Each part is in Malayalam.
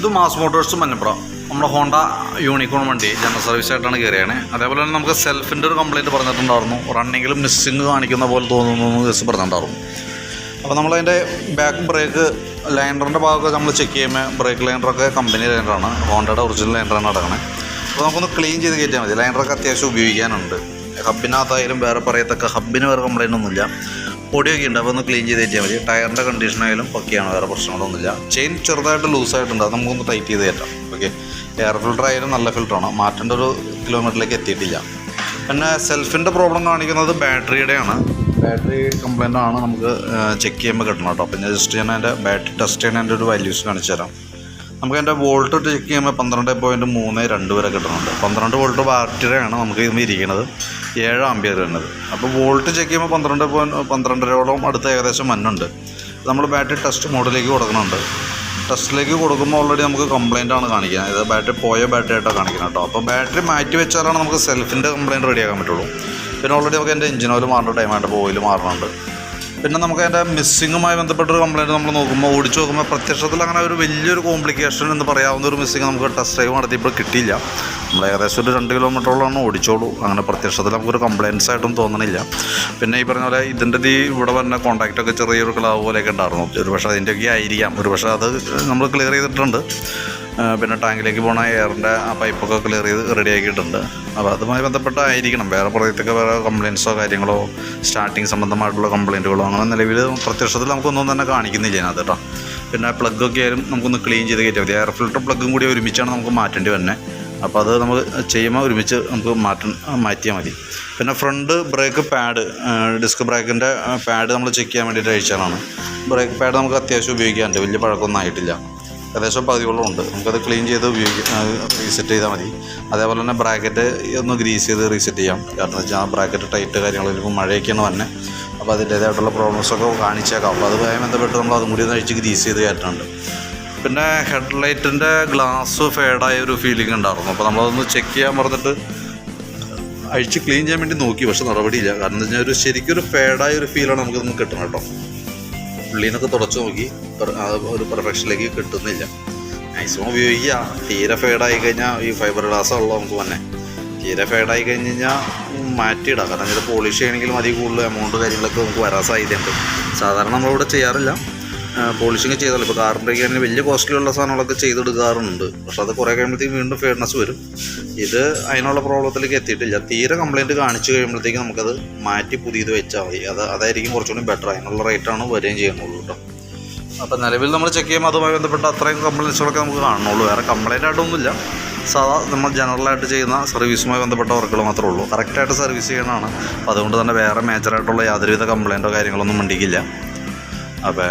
ഇത് മാസ് മോട്ടോഴ്സ് മഞ്ഞപ്പുറം നമ്മുടെ ഹോണ്ട യൂണിക്കോൺ വണ്ടി ജനറൽ സർവീസ് ആയിട്ടാണ് കയറിയാണ് അതേപോലെ തന്നെ നമുക്ക് സെൽഫിന്റെ ഒരു കംപ്ലയിന്റ് പറഞ്ഞിട്ടുണ്ടായിരുന്നു. റണ്ണിങ്ങിലും മിസ്സിങ് കാണിക്കുന്ന പോലെ തോന്നുന്നു എന്ന് കേസ് പറഞ്ഞിട്ടുണ്ടായിരുന്നു. അപ്പോൾ നമ്മളതിന്റെ ബാക്ക് ബ്രേക്ക് ലൈൻഡറിന്റെ ഭാഗമൊക്കെ നമ്മൾ ചെക്ക് ചെയ്യുമ്പോൾ ബ്രേക്ക് ലൈൻഡറൊക്കെ കമ്പനി ലൈൻഡറാണ് ഹോണ്ടയുടെ ഒറിജിനൽ ലൈൻഡറാണ് നടക്കുന്നത് അപ്പോൾ നമുക്കൊന്ന് ക്ലീൻ ചെയ്ത് കയറ്റിയാൽ മതി. ലൈൻഡറൊക്കെ അത്യാവശ്യം ഉപയോഗിക്കാനുണ്ട്. ഹബിനകത്തായാലും വേറെ പറയത്തക്ക ഹബിന് വേറെ കംപ്ലൈന്റ് ഒന്നുമില്ല. പൊടിയൊക്കെ ഉണ്ട് അപ്പോൾ ഒന്ന് ക്ലീൻ ചെയ്ത് കയറ്റിയാൽ മതി. ടയറിന്റെ കണ്ടീഷനായാലും ഒക്കെയാണ് വേറെ പ്രശ്നങ്ങളൊന്നുമില്ല. ചെയിൻ ചെറുതായിട്ട് ലൂസായിട്ടുണ്ട് അത് നമുക്കൊന്ന് ടൈറ്റ് ചെയ്ത് കയറ്റാം ഓക്കെ എയർ ഫിൽറ്റർ ആയാലും നല്ല ഫിൽറ്ററാണ് മാറ്റേണ്ട ഒരു കിലോമീറ്ററിലേക്ക് എത്തിയിട്ടില്ല. പിന്നെ സെൽഫിന്റെ പ്രോബ്ലം കാണിക്കുന്നത് ബാറ്ററിയുടെയാണ് ബാറ്ററി കംപ്ലൈന്റ് ആണ് നമുക്ക് ചെക്ക് ചെയ്യുമ്പോൾ കിട്ടണം കേട്ടോ. ഞാൻ ജസ്റ്റ് ഞാൻ അതിന്റെ ബാറ്ററി ടെസ്റ്റ് ചെയ്യുന്നതിന്റെ ഒരു വാല്യൂസ് കാണിച്ചു തരാം നമുക്ക് അതിന്റെ വോൾട്ട് ചെക്ക് ചെയ്യുമ്പോൾ പന്ത്രണ്ട് പോയിന്റ് മൂന്ന് രണ്ട് വരെ കിട്ടുന്നുണ്ട്. പന്ത്രണ്ട് വോൾട്ട് ബാറ്ററിയാണ് നമുക്ക് ഇതിൽ ഇരിക്കുന്നത്. ഏഴ് ആമ്പിയർ വരുന്നത്. അപ്പോൾ വോൾട്ട് ചെക്ക് ചെയ്യുമ്പോൾ പന്ത്രണ്ട് പോയിന്റ് പന്ത്രണ്ടരയോളം അടുത്ത് ഏകദേശം മണ്ണുണ്ട്. നമ്മൾ ബാറ്ററി ടെസ്റ്റ് മോഡിലേക്ക് കൊടുക്കുന്നുണ്ട്. ടെസ്റ്റിലേക്ക് കൊടുക്കുമ്പോൾ ഓൾറെഡി നമുക്ക് കംപ്ലൈന്റ് ആണ് കാണിക്കുന്നത്. ഇത് ബാറ്ററി പോയ ബാറ്ററി ആയിട്ടാണ് കാണിക്കുന്നത് കേട്ടോ. അപ്പോൾ ബാറ്ററി മാറ്റി വെച്ചാലാണ് നമുക്ക് സെൽഫിന്റെ കംപ്ലൈന്റ് റെഡിയാക്കാൻ പറ്റുള്ളൂ. പിന്നെ ഓൾറെഡി നമുക്ക് എന്റെ എഞ്ചിൻ മാറേണ്ട ടൈമായിട്ട് ഓയിൽ മാറുന്നുണ്ട് പിന്നെ നമുക്ക് അതിന്റെ മിസ്സിങ്ങുമായി ബന്ധപ്പെട്ടൊരു കംപ്ലയിന്റ് നമ്മൾ നോക്കുമ്പോൾ ഓടിച്ച് നോക്കുമ്പോൾ പ്രത്യക്ഷത്തിൽ അങ്ങനെ ഒരു വലിയൊരു കോംപ്ലിക്കേഷൻ എന്ന് പറയാവുന്ന ഒരു മിസ്സിങ് നമുക്ക് ടെസ്റ്റ് ഡ്രൈവ് നടത്തിയപ്പോൾ കിട്ടിയില്ല. നമ്മൾ ഏകദേശം ഒരു രണ്ട് കിലോമീറ്ററോളാണ് ഓടിച്ചോളൂ. അങ്ങനെ പ്രത്യക്ഷത്തിൽ നമുക്കൊരു കംപ്ലയിൻസ് ആയിട്ടും തോന്നണില്ല. പിന്നെ ഈ പറഞ്ഞ പോലെ ഇതിന്റെ ഈ ഇവിടെ വരുന്ന കോൺടാക്റ്റൊക്കെ ചെറിയൊരു ക്ലാവ് പോലെയൊക്കെ ഉണ്ടായിരുന്നു. ഒരു പക്ഷേ അതിന്റെയൊക്കെ ആയിരിക്കാം. ഒരു പക്ഷേ അത് നമ്മൾ ക്ലിയർ ചെയ്തിട്ടുണ്ട്. പിന്നെ ടാങ്കിലേക്ക് പോണ എയറിന്റെ ആ പൈപ്പൊക്കെ ക്ലിയർ ചെയ്ത് റെഡി ആക്കിയിട്ടുണ്ട്. അപ്പോൾ അതുമായി ബന്ധപ്പെട്ടായിരിക്കണം. വേറെ പ്രദേശത്തൊക്കെ വേറെ കംപ്ലയിൻസോ കാര്യങ്ങളോ സ്റ്റാർട്ടിങ് സംബന്ധമായിട്ടുള്ള കംപ്ലയിന്റുകളോ അങ്ങനെ നിലവിൽ പ്രത്യക്ഷത്തിൽ നമുക്കൊന്നും തന്നെ കാണിക്കുന്നില്ല അതിനകത്ത് കേട്ടോ പിന്നെ പ്ലഗൊക്കെ ആയാലും നമുക്കൊന്ന് ക്ലീൻ ചെയ്ത് കയറ്റിയാൽ മതി എയർ ഫിൽറ്റർ പ്ലഗും കൂടി ഒരുമിച്ചാണ് നമുക്ക് മാറ്റേണ്ടി വന്നെ അപ്പോൾ അത് നമുക്ക് ചെയ്യുമ്പോൾ ഒരുമിച്ച് നമുക്ക് മാറ്റം മാറ്റിയാൽ മതി. പിന്നെ ഫ്രണ്ട് ബ്രേക്ക് പാഡ് ഡിസ്ക് ബ്രേക്കിന്റെ പാഡ് നമ്മൾ ചെക്ക് ചെയ്യാൻ വേണ്ടിയിട്ട് അയച്ചാലാണ് ബ്രേക്ക് പാഡ് നമുക്ക് അത്യാവശ്യം ഉപയോഗിക്കാനുണ്ട്. വലിയ പഴക്കമൊന്നും ആയിട്ടില്ല. ഏകദേശം പകുതിയോളം ഉണ്ട് നമുക്കത് ക്ലീൻ ചെയ്ത് ഉപയോഗിക്കാം. റീസെറ്റ് ചെയ്താൽ മതി. അതേപോലെ തന്നെ ബ്രാക്കറ്റ് ഒന്ന് ഗ്രീസ് ചെയ്ത് റീസെറ്റ് ചെയ്യാം. കാരണം വെച്ചാൽ ബ്രാക്കറ്റ് ടൈറ്റ് കാര്യങ്ങൾ ഇപ്പോൾ മഴയൊക്കെയാണ് വന്നെ അപ്പോൾ അതിന്റേതായിട്ടുള്ള പ്രോബ്ലംസൊക്കെ കാണിച്ചേക്കാം. അപ്പോൾ അതുമായി ബന്ധപ്പെട്ട് നമ്മൾ അതും കൂടി ഒന്ന് അഴിച്ച് ഗ്രീസ് ചെയ്ത് കയറ്റുന്നുണ്ട് പിന്നെ ഹെഡ് ഹെഡ്ലൈറ്റിന്റെ ഗ്ലാസ് ഫേഡായ ഒരു ഫീലിംഗ് ഉണ്ടായിരുന്നു. അപ്പോൾ നമ്മളതൊന്ന് ചെക്ക് ചെയ്യാൻ പറഞ്ഞിട്ട് അഴിച്ച് ക്ലീൻ ചെയ്യാൻ വേണ്ടി നോക്കി. പക്ഷെ നടപടിയില്ല. കാരണം എന്താ വെച്ചാൽ ഒരു ശരിക്കും ഒരു ഫേഡായ ഒരു ഫീലാണ് നമുക്ക് നമുക്ക് കിട്ടണം കേട്ടോ. ഉള്ളിന്നൊക്കെ തുടച്ചു നോക്കി. ഒരു പെർഫെക്ഷനിലേക്ക് കിട്ടുന്നില്ല. മാക്സിമം ഉപയോഗിക്കുക. തീരെ ഫേഡായി കഴിഞ്ഞാൽ ഈ ഫൈബർ ഗ്ലാസ് ഉള്ളത് നമുക്ക് തന്നെ തീരെ ഫേഡായി കഴിഞ്ഞ് കഴിഞ്ഞാൽ മാറ്റിയിടാം. കാരണം ഇത് പോളിഷ് ചെയ്യണമെങ്കിലും അതിൽ കൂടുതൽ എമൗണ്ട് കാര്യങ്ങളൊക്കെ നമുക്ക് വരാൻ സാധ്യതയുണ്ട്. സാധാരണ നമ്മളിവിടെ ചെയ്യാറില്ല. പോളിഷിങ് ചെയ്താലും ഇപ്പോൾ കാറിന്റെ ഒക്കെ ആണെങ്കിൽ വലിയ കോസ്റ്റ്ലിയുള്ള സാധനങ്ങളൊക്കെ ചെയ്തെടുക്കാറുണ്ട്. പക്ഷെ അത് കുറേ കഴിയുമ്പോഴത്തേക്കും വീണ്ടും ഫേഡ്നസ് വരും. ഇത് അതിനുള്ള പ്രോബ്ലത്തിലേക്ക് എത്തിയിട്ടില്ല. തീരെ കംപ്ലയിന്റ് കാണിച്ചു കഴിയുമ്പോഴത്തേക്കും നമുക്കത് മാറ്റി പുതിയത് വെച്ചാൽ മതി. അത് അതായിരിക്കും കുറച്ചുകൂടി ബെറ്റർ അതിനുള്ള റേറ്റാണ് വരികയും ചെയ്യുന്നുള്ളൂ കേട്ടോ. അപ്പോൾ നിലവിൽ നമ്മൾ ചെക്ക് ചെയ്യുമ്പോൾ അതുമായി ബന്ധപ്പെട്ട അത്രയും കംപ്ലയിൻസുകളൊക്കെ നമുക്ക് കാണുന്നുള്ളൂ. വേറെ കംപ്ലയിന്റ് ആയിട്ടൊന്നുമില്ല. സാധാ നമ്മൾ ജനറലായിട്ട് ചെയ്യുന്ന സർവീസുമായി ബന്ധപ്പെട്ട വർക്കുകൾ മാത്രമേ ഉള്ളൂ. കറക്റ്റായിട്ട് സർവീസ് ചെയ്യണമാണ് അപ്പോൾ അതുകൊണ്ട് തന്നെ വേറെ മേജറായിട്ടുള്ള യാതൊരുവിധ കംപ്ലയിന്റോ കാര്യങ്ങളൊന്നും മണ്ടിക്കില്ല. അപ്പോൾ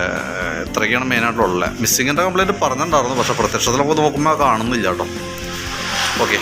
ഇത്രയൊക്കെയാണ് മെയിനായിട്ടുള്ളത് മിസ്സിങ്ങിന്റെ കംപ്ലയിന്റ് പറഞ്ഞിട്ടുണ്ടായിരുന്നു പക്ഷേ പ്രത്യക്ഷത്തിൽ നമുക്ക് നോക്കുമ്പോൾ കാണുന്നില്ല കേട്ടോ. ഓക്കെ